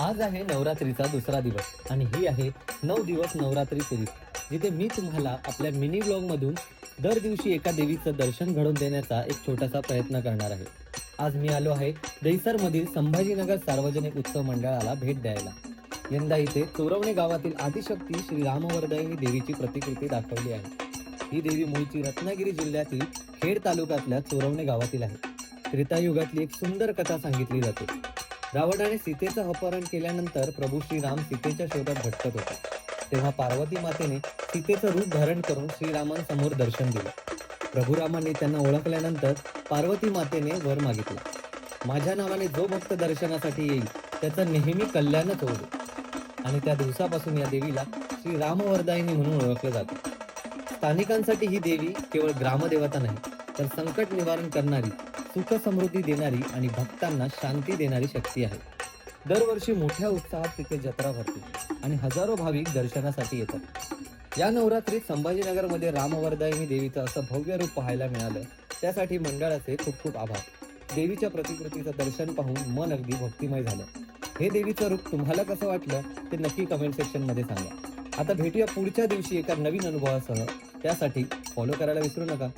आज आहे नवरात्रीचा दुसरा दिवस आणि ही आहे नऊ दिवस नवरात्री सिरीज जिथे मी तुम्हाला आपल्या मिनी ब्लॉग मधून दर दिवशी एका देवीचं दर्शन घडवून देण्याचा एक छोटासा प्रयत्न करणार आहे. आज मी आलो आहे दहिसर मधील संभाजीनगर सार्वजनिक उत्सव मंडळाला भेट द्यायला. यंदा इथे चोरवणे गावातील आदिशक्ती श्री रामवर्दयिनी देवीची प्रतिकृती दाखवली आहे. ही देवी मूळची रत्नागिरी जिल्ह्यातील खेड तालुक्यातल्या चोरवणे गावातील आहे. त्रेतायुगातली एक सुंदर कथा सांगितली जाते. रावणाने सीतेचं अपहरण केल्यानंतर प्रभू श्रीराम सीतेच्या शोधात भटकत होते. तेव्हा पार्वती मातेने सीतेचं रूप धारण करून श्रीरामांसमोर दर्शन दिलं. प्रभू रामाने त्यांना ओळखल्यानंतर पार्वती मातेने वर मागितला. माझ्या नावाने जो भक्त दर्शनासाठी येईल त्याचं नेहमी कल्याणच होऊ आणि त्या दिवसापासून या देवीला श्री रामवरदायिनी म्हणून ओळखलं जातं. स्थानिकांसाठी ही देवी केवळ ग्रामदेवता नाही तर संकट निवारण करणारी सुख समृद्धी देणारी आणि भक्तांना शांती देणारी शक्ती आहे. दरवर्षी मोठ्या उत्साहात तिथे जत्रा भरते आणि हजारो भाविक दर्शनासाठी येतात. या नवरात्रीत संभाजीनगरमध्ये रामवरदायिनी देवीचं असं भव्य रूप पाहायला मिळालं त्यासाठी मंडळाचे खूप खूप आभार. देवीच्या प्रतिकृतीचं दर्शन पाहून मन अगदी भक्तिमय झालं. हे देवीचं रूप तुम्हाला कसं वाटलं ते नक्की कमेंट सेक्शनमध्ये सांगा. आता भेटूया पुढच्या दिवशी एका नवीन अनुभवासह. त्यासाठी फॉलो करायला विसरू नका.